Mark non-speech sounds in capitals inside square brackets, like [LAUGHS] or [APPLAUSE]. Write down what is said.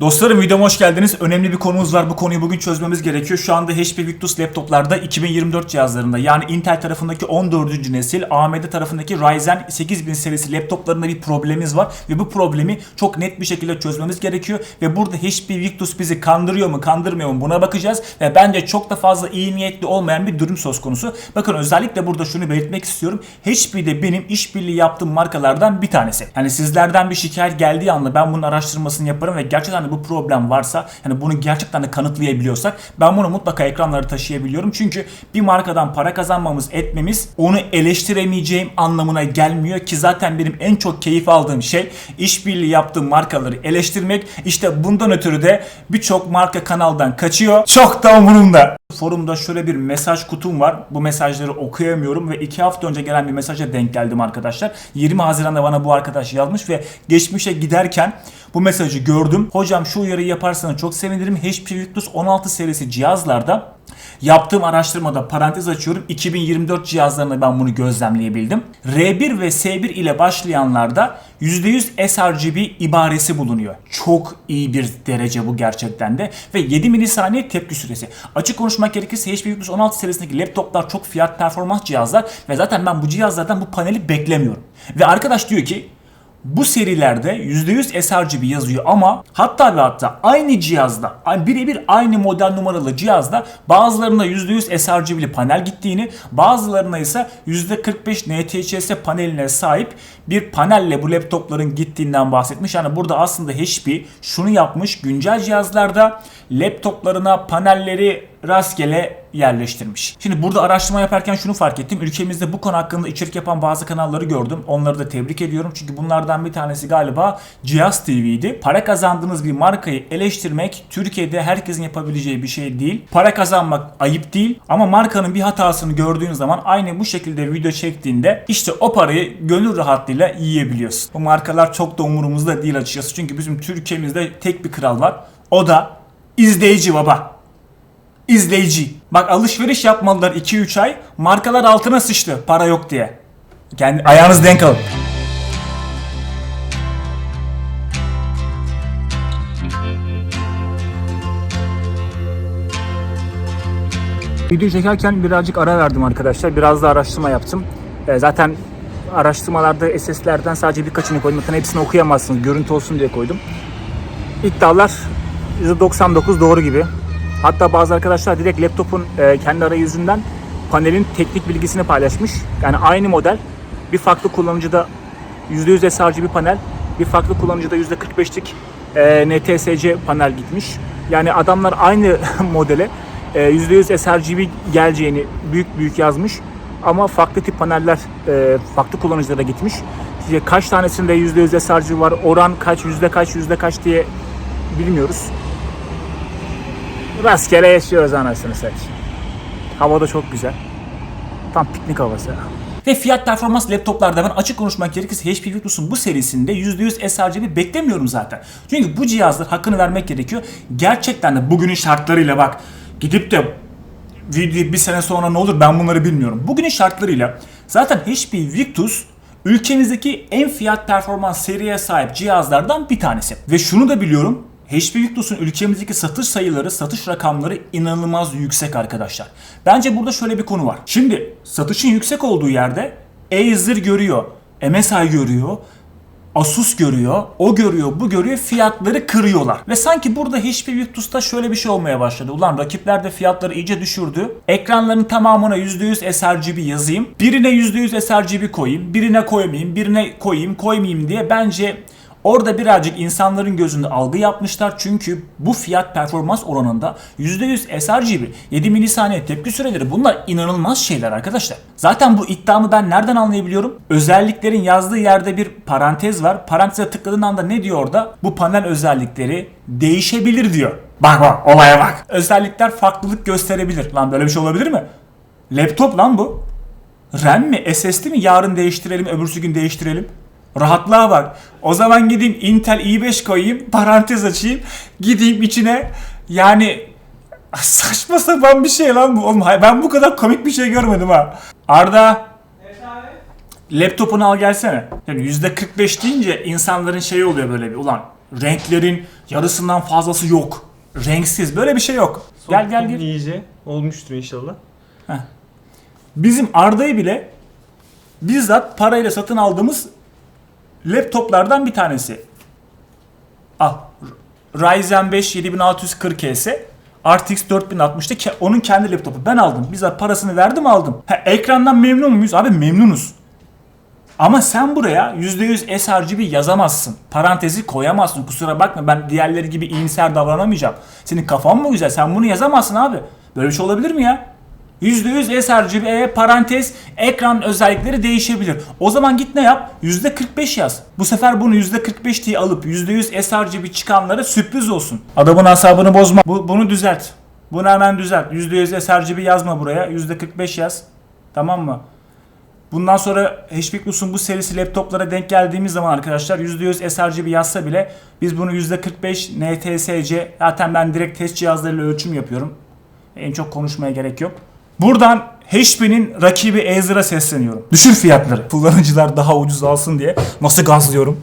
Dostlarım videoma hoş geldiniz. Önemli bir konumuz var. Bu konuyu bugün çözmemiz gerekiyor. Şu anda HP Victus laptoplarda 2024 cihazlarında yani Intel tarafındaki 14. nesil, AMD tarafındaki Ryzen 8000 serisi laptoplarında bir problemimiz var. Ve bu problemi çok net bir şekilde çözmemiz gerekiyor. Ve burada HP Victus bizi kandırıyor mu kandırmıyor mu buna bakacağız. Ve bence çok da fazla iyi niyetli olmayan bir durum söz konusu. Bakın özellikle burada şunu belirtmek istiyorum. HP de benim işbirliği yaptığım markalardan bir tanesi. Yani sizlerden bir şikayet geldiği anda ben bunun araştırmasını yaparım ve gerçekten de bu problem varsa yani bunu gerçekten de kanıtlayabiliyorsak ben bunu mutlaka ekranlara taşıyabiliyorum. Çünkü bir markadan para kazanmamız etmemiz onu eleştiremeyeceğim anlamına gelmiyor ki zaten benim en çok keyif aldığım şey işbirliği yaptığım markaları eleştirmek. İşte bundan ötürü de birçok marka kanaldan kaçıyor. Çok da umurumda. Forumda şöyle bir mesaj kutum var. Bu mesajları okuyamıyorum ve iki hafta önce gelen bir mesaja denk geldim arkadaşlar. 20 Haziran'da bana bu arkadaş yazmış ve geçmişe giderken bu mesajı gördüm. Hocam şu uyarıyı yaparsanız çok sevinirim. HP Victus 16 serisi cihazlarda Yaptığım araştırmada parantez açıyorum. 2024 cihazlarında ben bunu gözlemleyebildim. R1 ve S1 ile başlayanlarda %100 sRGB ibaresi bulunuyor. Çok iyi bir derece bu gerçekten de. Ve 7 milisaniye tepki süresi. Açık konuşmak gerekirse HP Victus 16 serisindeki laptoplar çok fiyat performans cihazlar. Ve zaten ben bu cihazlardan bu paneli beklemiyorum. Ve arkadaş diyor ki bu serilerde %100 sRGB yazıyor ama hatta ve hatta aynı cihazda birebir aynı model numaralı cihazda bazılarına %100 sRGB'li panel gittiğini bazılarına ise %45 NTHS paneline sahip bir panelle bu laptopların gittiğinden bahsetmiş. Yani burada aslında HP şunu yapmış güncel cihazlarda laptoplarına panelleri rastgele yerleştirmiş. Şimdi burada araştırma yaparken şunu fark ettim. Ülkemizde bu konu hakkında içerik yapan bazı kanalları gördüm. Onları da tebrik ediyorum. Çünkü bunlardan bir tanesi galiba Cihaz TV'ydi. Para kazandığınız bir markayı eleştirmek Türkiye'de herkesin yapabileceği bir şey değil. Para kazanmak ayıp değil. Ama markanın bir hatasını gördüğün zaman aynı bu şekilde video çektiğinde işte o parayı gönül rahatlığıyla yiyebiliyorsun. Bu markalar çok da umurumuzda değil açıkçası. Çünkü bizim Türkiye'mizde tek bir kral var. O da izleyici baba izleyici. Bak alışveriş yapmalılar 2-3 ay. Markalar altına sıçtı para yok diye. Kendi ayağınız denk alın. Video çekerken birazcık ara verdim arkadaşlar. Biraz da araştırma yaptım. E, zaten araştırmalarda SS'lerden sadece birkaçını koydum. Zaten hepsini okuyamazsınız. Görüntü olsun diye koydum. İddialar %99 doğru gibi. Hatta bazı arkadaşlar direkt laptopun e, kendi arayüzünden panelin teknik bilgisini paylaşmış. Yani aynı model bir farklı kullanıcıda %100 sRGB panel, bir farklı kullanıcıda %45'lik e, NTSC panel gitmiş. Yani adamlar aynı [LAUGHS] modele e, %100 sRGB geleceğini büyük büyük yazmış. Ama farklı tip paneller e, farklı kullanıcılara gitmiş. İşte kaç tanesinde %100 sRGB var, oran kaç, yüzde kaç, yüzde kaç diye bilmiyoruz. Rastgele yaşıyoruz anasını satayım. Hava da çok güzel. Tam piknik havası. Ve fiyat performans laptoplarda ben açık konuşmak gerekirse HP Victus'un bu serisinde %100 sRGB beklemiyorum zaten. Çünkü bu cihazlar hakkını vermek gerekiyor. Gerçekten de bugünün şartlarıyla bak gidip de video bir sene sonra ne olur ben bunları bilmiyorum. Bugünün şartlarıyla zaten HP Victus ülkemizdeki en fiyat performans seriye sahip cihazlardan bir tanesi. Ve şunu da biliyorum HP Victus'un ülkemizdeki satış sayıları, satış rakamları inanılmaz yüksek arkadaşlar. Bence burada şöyle bir konu var. Şimdi satışın yüksek olduğu yerde Acer görüyor, MSI görüyor, Asus görüyor, o görüyor, bu görüyor, fiyatları kırıyorlar. Ve sanki burada HP Victus'ta şöyle bir şey olmaya başladı. Ulan rakipler de fiyatları iyice düşürdü. Ekranların tamamına %100 sRGB yazayım. Birine %100 sRGB koyayım, birine koymayayım, birine koyayım, koymayayım diye bence Orada birazcık insanların gözünde algı yapmışlar çünkü bu fiyat performans oranında %100 sRGB, 7 milisaniye tepki süreleri bunlar inanılmaz şeyler arkadaşlar. Zaten bu iddiamı ben nereden anlayabiliyorum? Özelliklerin yazdığı yerde bir parantez var. Paranteze tıkladığın anda ne diyor orada? Bu panel özellikleri değişebilir diyor. Bak bak olaya bak. Özellikler farklılık gösterebilir. Lan böyle bir şey olabilir mi? Laptop lan bu. RAM mi SSD mi yarın değiştirelim öbürsü gün değiştirelim. Rahatlığa bak. O zaman gideyim Intel i5 koyayım, [LAUGHS] parantez açayım, gideyim içine yani saçma sapan bir şey lan bu. Oğlum ben bu kadar komik bir şey görmedim ha. Arda laptopunu al gelsene. Yani %45 deyince insanların şeyi oluyor böyle bir ulan renklerin yarısından fazlası yok. Renksiz. Böyle bir şey yok. Gel gel Soğuttum gir. iyice. Olmuştur inşallah. Bizim Arda'yı bile bizzat parayla satın aldığımız laptoplardan bir tanesi. Al. Ryzen 5 7640S RTX 4060'da ke- onun kendi laptopu. Ben aldım. Bizzat parasını verdim aldım. Ha, ekrandan memnun muyuz? Abi memnunuz. Ama sen buraya %100 sRGB yazamazsın. Parantezi koyamazsın. Kusura bakma ben diğerleri gibi iyimser davranamayacağım. Senin kafan mı güzel? Sen bunu yazamazsın abi. Böyle bir şey olabilir mi ya? %100 sRGB'ye parantez ekran özellikleri değişebilir. O zaman git ne yap? %45 yaz. Bu sefer bunu %45 diye alıp %100 sRGB çıkanlara sürpriz olsun. Adamın asabını bozma. Bu, bunu düzelt. Bunu hemen düzelt. %100 sRGB yazma buraya. %45 yaz. Tamam mı? Bundan sonra HP Plus'un bu serisi laptoplara denk geldiğimiz zaman arkadaşlar %100 sRGB yazsa bile biz bunu %45 NTSC zaten ben direkt test cihazlarıyla ölçüm yapıyorum. En çok konuşmaya gerek yok. Buradan HP'nin rakibi Acer'a sesleniyorum. Düşür fiyatları. Kullanıcılar daha ucuz alsın diye. Nasıl gazlıyorum?